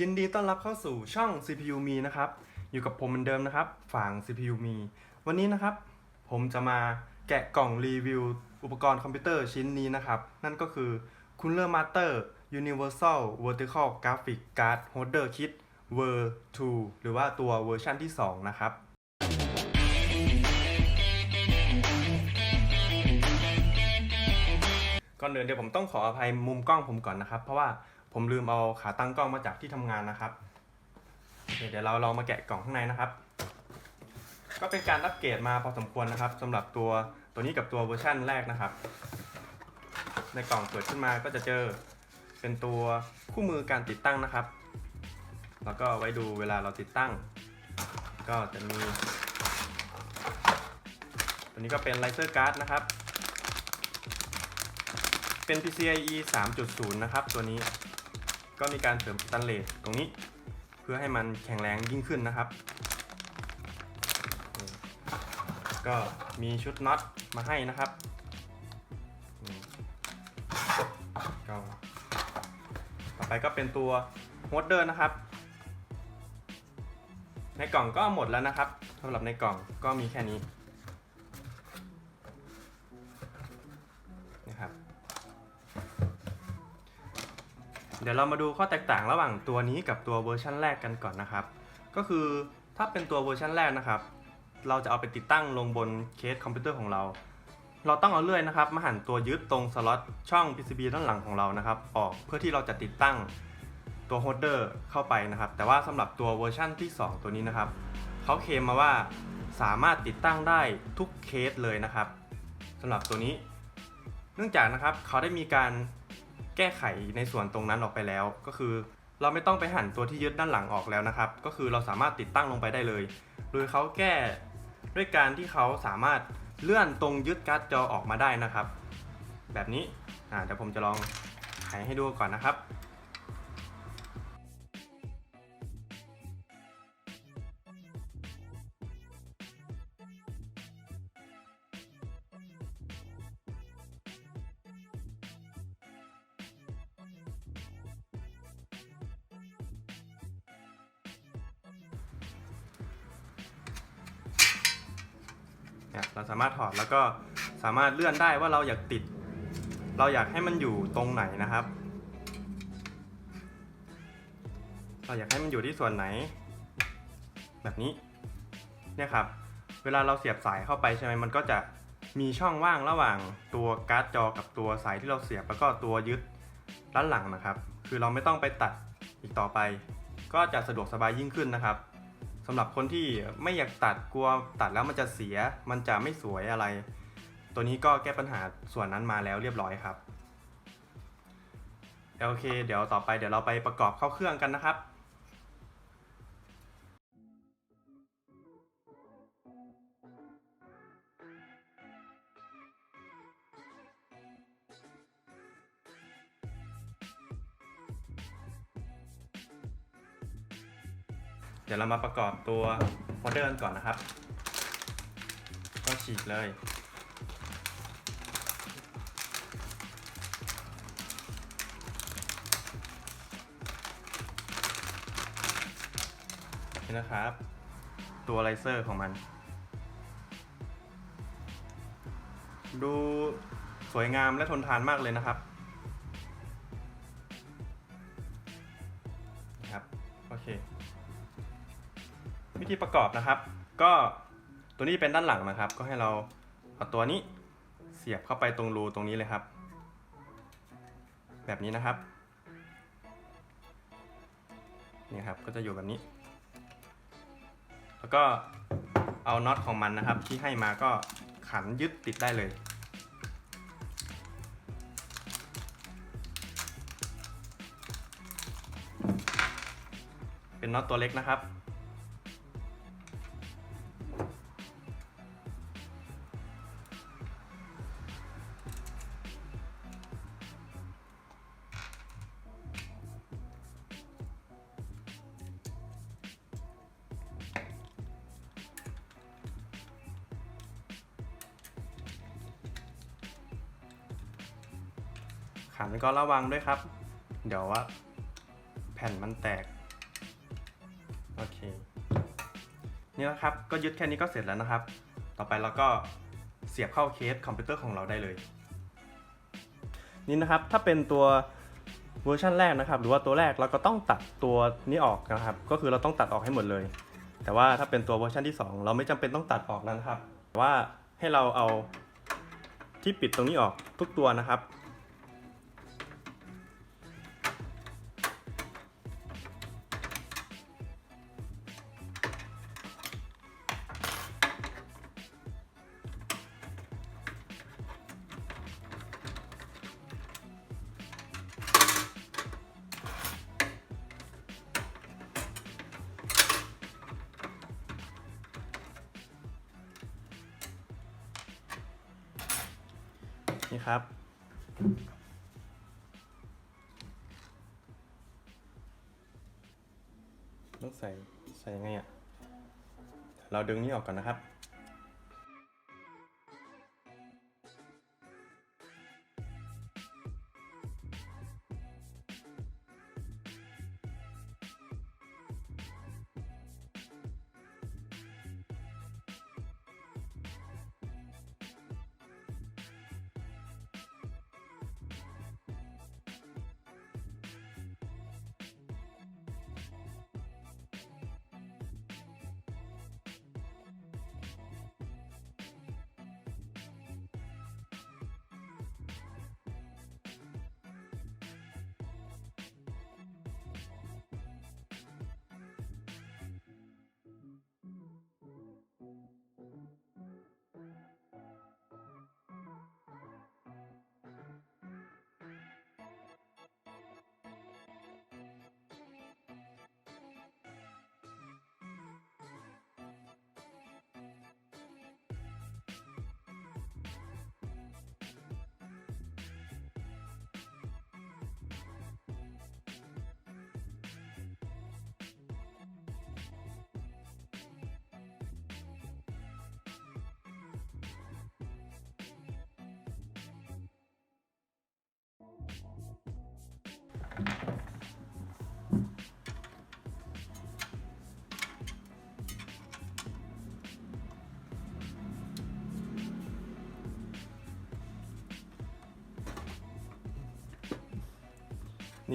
ยินดีต้อนรับเข้าสู่ช่อง CPU มีนะครับ อยู่กับผมเหมือนเดิมนะครับ ฝั่ง CPU มี วันนี้นะครับ ผมจะมาแกะกล่องรีวิว อุปกรณ์คอมพิวเตอร์ชิ้นนี้นะครับ นั่นก็คือ Cooler Master Universal Vertical Graphic Card Holder Kit Ver 2หรือว่าตัวเวอร์ชันที่ 2 นะครับก่อนอื่นเดี๋ยวผมต้องขออภัยมุมกล้องผมก่อนนะครับ เพราะว่า ผมลืมเอาขาตั้งกล้องมาจากที่ทำงานนะครับ เดี๋ยวเราลองมาแกะกล่องข้างในนะครับ ก็เป็นการรับเกรดมาพอสมควรนะครับสำหรับตัวตัวนี้กับตัวเวอร์ชั่นแรกนะครับ ในกล่องเปิดขึ้นมาก็จะเจอเป็นตัวคู่มือการติดตั้งนะครับ แล้วก็ไว้ดูเวลาเราติดตั้ง ก็จะมี ตัวนี้ก็เป็นไลเซอร์การ์ดนะครับเป็น PCIe 3.0 นะครับ ตัวนี้ ก็มีการเสริมสแตนเลสตรงนี้ เพื่อให้มันแข็งแรงยิ่งขึ้นนะครับ ก็มีชุดน็อตมาให้นะครับก็ต่อไปก็เป็นตัวโฮลเดอร์นะครับ ในกล่องก็หมดแล้วนะครับสำหรับในกล่องก็มีแค่นี้ เดี๋ยวเรามาดูข้อแตกต่างระหว่างตัวนี้กับตัวเวอร์ชันแรกกันก่อนนะครับ ก็คือถ้าเป็นตัวเวอร์ชันแรกนะครับ เราจะเอาไปติดตั้งลงบนเคสคอมพิวเตอร์ของเรา เราต้องเอาเลื่อยนะครับมาหั่นตัวยึดตรงสล็อตช่อง PCB ด้านหลังของเรานะครับ ออกเพื่อที่เราจะติดตั้งตัวโฮลเดอร์เข้าไปนะครับ แต่ว่าสำหรับตัวเวอร์ชันที่ 2 ตัวนี้นะครับเขาเคลมมาว่าสามารถติดตั้งได้ทุกเคสเลยนะครับสำหรับตัวนี้ เนื่องจากนะครับเขาได้มีการ แก้ไขในส่วนตรงนั้นออกไปแล้ว ก็คือ เราไม่ต้องไปหั่นตัวที่ยึดด้านหลังออกแล้วนะครับ ก็คือเราสามารถติดตั้งลงไปได้เลย โดยเขาแก้ด้วยการที่เขาสามารถเลื่อนตรงยึดการ์ดจอออกมาได้นะครับ แบบนี้เดี๋ยวผมจะลองไขให้ดูก่อนนะครับ เนี่ยเราสามารถถอดแล้วก็สามารถเลื่อนได้ว่าเราอยากติด เราอยากให้มันอยู่ตรงไหนนะครับ เราอยากให้มันอยู่ที่ส่วนไหน แบบนี้เนี่ยครับ เวลาเราเสียบสายเข้าไปใช่ไหมมันก็จะมีช่องว่างระหว่างตัวการ์ดจอกับตัวสายที่เราเสียบแล้วก็ตัวยึดด้านหลังนะครับ คือเราไม่ต้องไปตัดอีกต่อไป ก็จะสะดวกสบายยิ่งขึ้นนะครับ สำหรับคนที่ไม่อยากตัดกลัวตัดแล้วมันจะเสีย มันจะไม่สวยอะไร ตัวนี้ก็แก้ปัญหาส่วนนั้นมาแล้วเรียบร้อยครับโอเค เดี๋ยวต่อไปเดี๋ยวเราไปประกอบเข้าเครื่องกันนะครับ เดี๋ยวเรามาประกอบตัวโมเดอร์ก่อนนะครับ ก็ฉีกเลย นี่นะครับ ตัวไลเซอร์ของมัน ดูสวยงามและทนทานมากเลยนะครับ วิธีประกอบนะครับ ก็ตัวนี้เป็นด้านหลังนะครับ ก็ให้เราเอาตัวนี้เสียบเข้าไปตรงรูตรงนี้เลยครับ แบบนี้นะครับนี่ครับก็จะอยู่แบบนี้ แล้วก็เอาน็อตของมันนะครับ ที่ให้มาก็ขันยึดติดได้เลยเป็นน็อตตัวเล็กนะครับ ก็ระวังด้วยครับ เดี๋ยวว่า แผ่นมันแตก โอเค นี่นะครับ ก็ยึดแค่นี้ก็เสร็จแล้วนะครับ ต่อไปเราก็เสียบเข้าเคสคอมพิวเตอร์ของเราได้เลย นี่นะครับ ถ้าเป็นตัวเวอร์ชันแรกนะครับ หรือว่าตัวแรกเราก็ต้องตัดตัวนี้ออกนะครับ ก็คือเราต้องตัดออกให้หมดเลย แต่ว่าถ้าเป็นตัวเวอร์ชันที่ 2 เราไม่จำเป็นต้องตัดออกนะครับแต่ว่าให้เราเอาที่ปิดตรงนี้ออกทุกตัวนะครับ นี่ครับ ต้องใส่ใส่ยังไงอะ่ะ เราดึงนี้ออกก่อนนะครับ น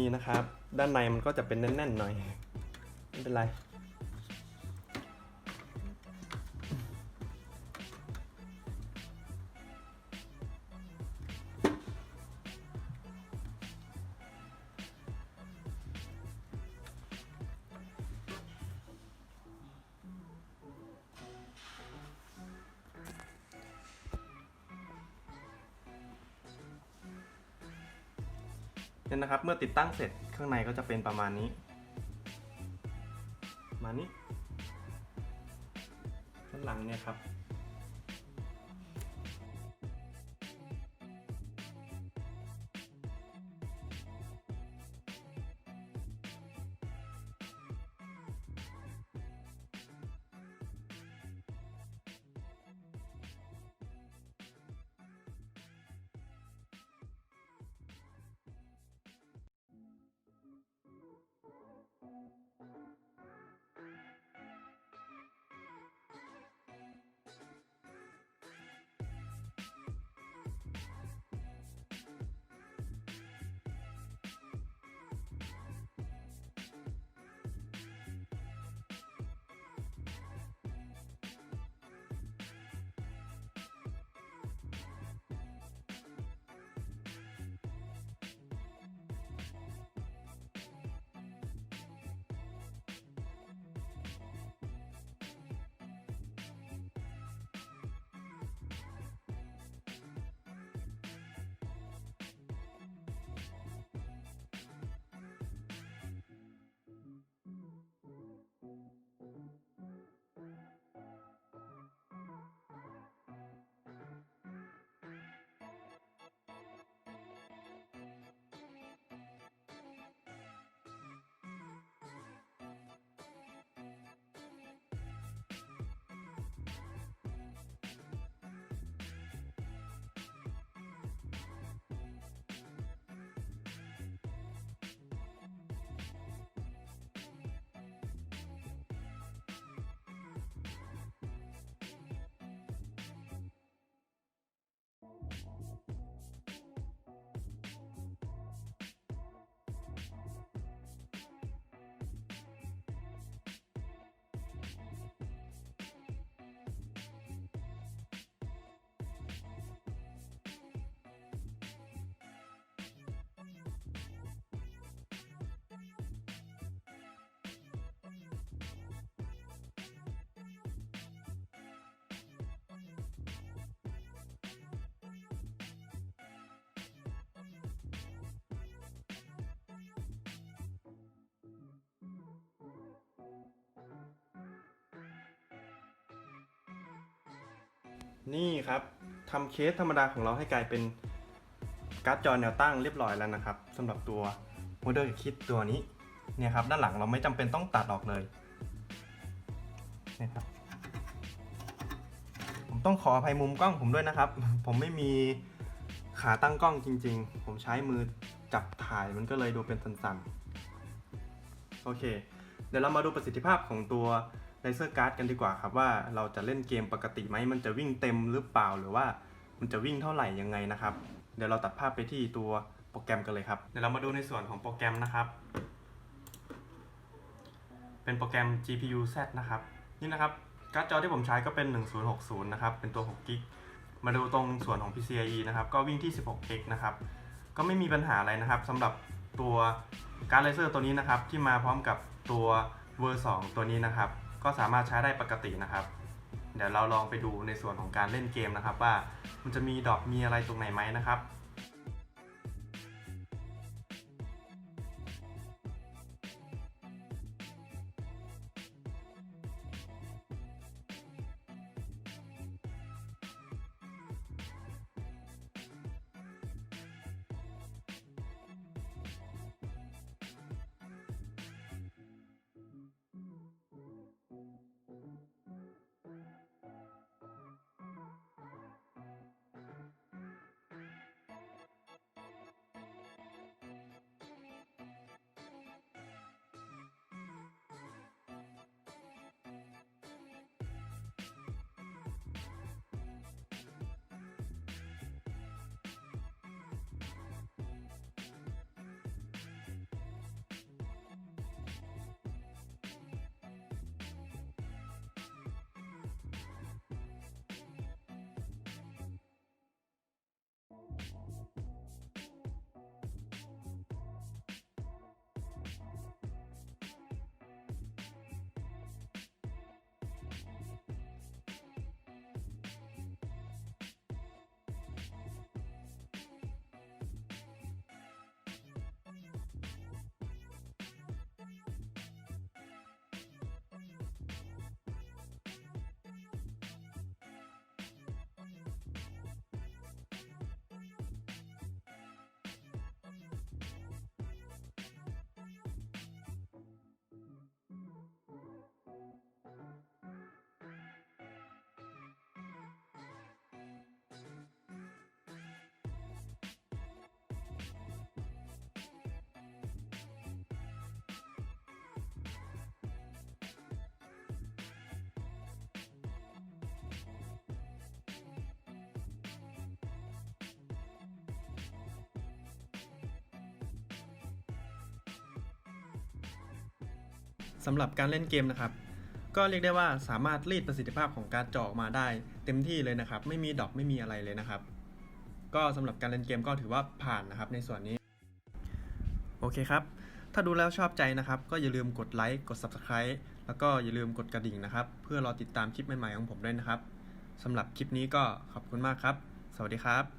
ี่นะครับ ด้านในมันก็จะเป็นแน่นๆหน่อย ไม่เป็นไร เนี่ยนะครับ เมื่อติดตั้งเสร็จข้างในก็จะเป็นประมาณนี้ประมาณนี้ด้านหลังเนี่ยครับ นี่ครับทำเคสธรรมดาของเราให้กลายเป็นการ์ดจอแนวตั้งเรียบร้อยแล้วนะครับสำหรับตัวโมเดลคิดตัวนี้เนี่ยครับด้านหลังเราไม่จำเป็นต้องตัดออกเลยนี่ครับผมต้องขออภัยมุมกล้องผมด้วยนะครับ ผมไม่มีขาตั้งกล้องจริง ๆ ผมใช้มือจับถ่ายมันก็เลยดูเป็นสันๆโอเค เดี๋ยวเรามาดูประสิทธิภาพของตัว เลเซอร์การ์ดกันดีกว่าครับว่าเราจะเล่นเกมปกติไหมมันจะวิ่งเต็มหรือเปล่าหรือว่ามันจะวิ่งเท่าไหร่ยังไงนะครับ เดี๋ยวเราตัดภาพไปที่ตัวโปรแกรมกันเลยครับเดี๋ยวเรามาดูในส่วนของโปรแกรมนะครับ เป็นโปรแกรม GPU Z นะครับนี่นะครับการ์ดจอที่ผมใช้ก็เป็น 1060 นะครับ เป็นตัว 6 กิก มาดูตรงส่วนของ PCIe นะครับ ก็วิ่งที่ 16x นะครับ ก็ไม่มีปัญหาอะไรนะครับสำหรับตัวการ์ดเลเซอร์ตัวนี้นะครับ ที่มาพร้อมกับตัวเวอร์2ตัวนี้นะครับ ก็สามารถใช้ได้ปกตินะครับ เดี๋ยวเราลองไปดูในส่วนของการเล่นเกมนะครับ ว่ามันจะมีดอกมีอะไรตรงไหนไหมนะครับ สำหรับการเล่นเกมนะครับ ก็เรียกได้ว่าสามารถรีดประสิทธิภาพของการจอออกมาได้ เต็มที่เลยนะครับ ไม่มีดอปไม่มีอะไรเลยนะครับ ก็สำหรับการเล่นเกมก็ถือว่าผ่านนะครับในส่วนนี้ โอเคครับ ถ้าดูแล้วชอบใจนะครับ ก็อย่าลืมกดไลค์กด Subscribe แล้วก็อย่าลืมกดกระดิ่งนะครับ เพื่อรอติดตามคลิปใหม่ๆของผมด้วยนะครับสำหรับคลิปนี้ก็ขอบคุณมากครับ สวัสดีครับ